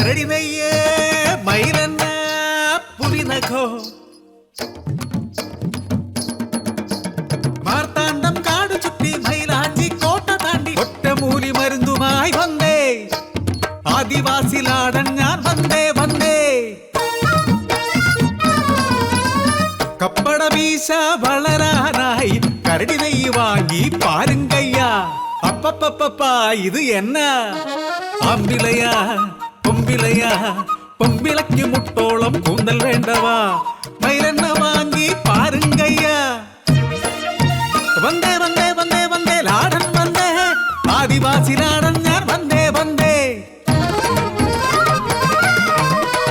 ಕರಡಿನಯ್ಯೇ ಮೈಲನ್ನ ಪುಲಿನಖೋ மார்த்தாண்டம் காடு சுற்றி மயிலாஞ்சி கோட்டை தாண்டி கொட்ட மூலி மருந்துமாய் வந்தே. ஆதிவாசி லாடன் ஞான் வந்தே வந்தே. கப்பட வீச வளரானாய் கரடினை வாங்கி பாருங்கய்யா. அப்பப்பப்பா இது என்ன? ஆம்பிளையா பொம்பிலையா? பொம்பிலைக்கு முட்டோளம் கூந்தல் வேண்டவா? மயிலெண்ண வாங்கி பாருங்கய்யா? வந்தே வந்தே வந்தே வந்தே லாடன் வந்தே. ஆதிவாசி லாடன் யார்? வந்தே வந்தே.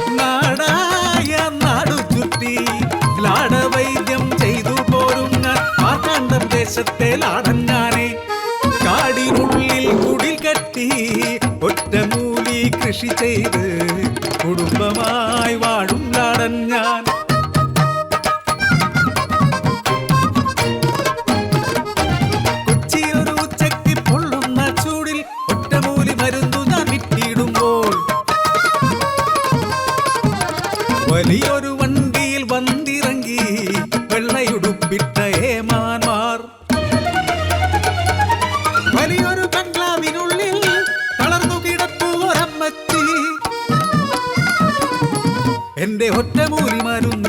நாடாய நாடு சுற்றி லாட வைத்தியம் செய்து போரும் நான். தேசத்தே லாடன் കെട്ടി ഒറ്റമൂലി കൃഷി ചെയ്ത് കുടുംബമായി വാഴും ലാടൻ ഞാൻ. കൊച്ചിയൊരു എന്റെ ഒറ്റമൂലി മരുന്നു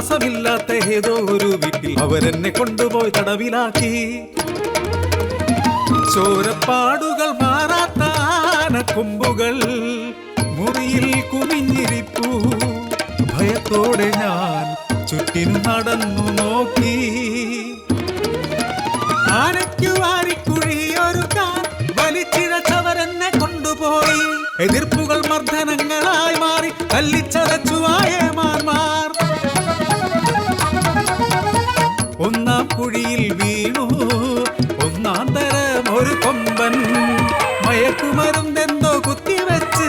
ആൾവാസമില്ലാത്ത ഏതോ ഒരു വീട്ടിൽ അവരെന്നെ കൊണ്ടുപോയി തടവിലാക്കി. ചോരപ്പാടുകൾ മാറാത്ത ആനക്കൊമ്പുകൾ മുറിയിൽ കുമിഞ്ഞിരിപ്പു ഭയത്തോടെ ഞാൻ ചുറ്റിനും നടന്നു നോക്കി. ആനയ്ക്കു കാൽ വലിച്ചിഴച്ചവരെന്നെ കൊണ്ടുപോയി. എതിർപ്പുകൾ മർദ്ദനങ്ങളായി മാറി തല്ലിച്ചതച്ചു കുഴിയിൽ വീണു. ഒന്നാം തരം ഒരു കൊമ്പൻ മയക്കുമരുന്നെന്തോ കുത്തിവെച്ച്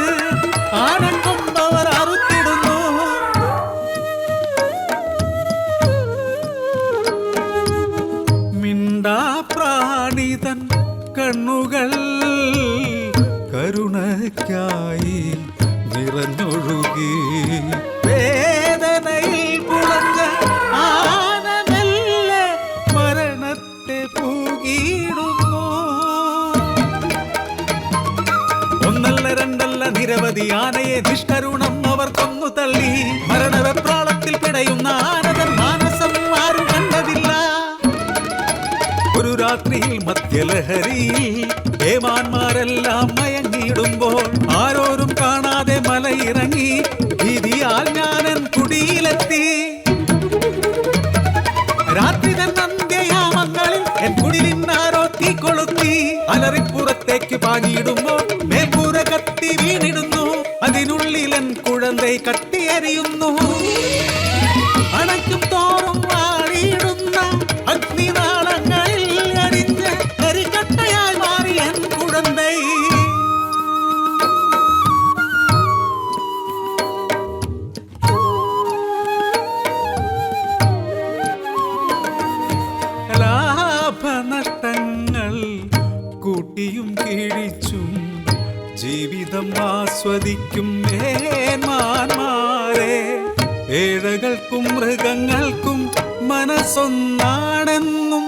ആനക്കൊമ്പവർ അറുത്തിടുന്നു. മിണ്ടാ പ്രാണിതൻ കണ്ണുകൾ കരുണയ്ക്കായി നിരവധി ആനയെ നിഷ്കരുണം അവർ കൊന്നു തള്ളി. മരണവെപ്രാളത്തിൽ പിടയുന്ന ആനതൻ മാനസം ആരും കണ്ടതില്ല. ഒരു രാത്രിയിൽ മദ്യലഹരിയിൽ ഏമാന്മാരെല്ലാം മയങ്ങിയിടുമ്പോൾ ആരോരും കാണാതെ മലയിറങ്ങി ഭീതിയാൽ ഞാനൻ കുടിയിലെത്തി. രാത്രി തൻ അന്ത്യയാമങ്ങളിൽ എൻ കുടിലിന്നാരോ തീ കൊളുത്തി അലറിപ്പുറത്തേക്ക് എൻ കുഴന്തൈ ജീവിതം ആസ്വദിക്കും മേന്മാന്മാരെ. ഏഴകൾക്കും മൃഗങ്ങൾക്കും മനസ്സൊന്നാണെന്നും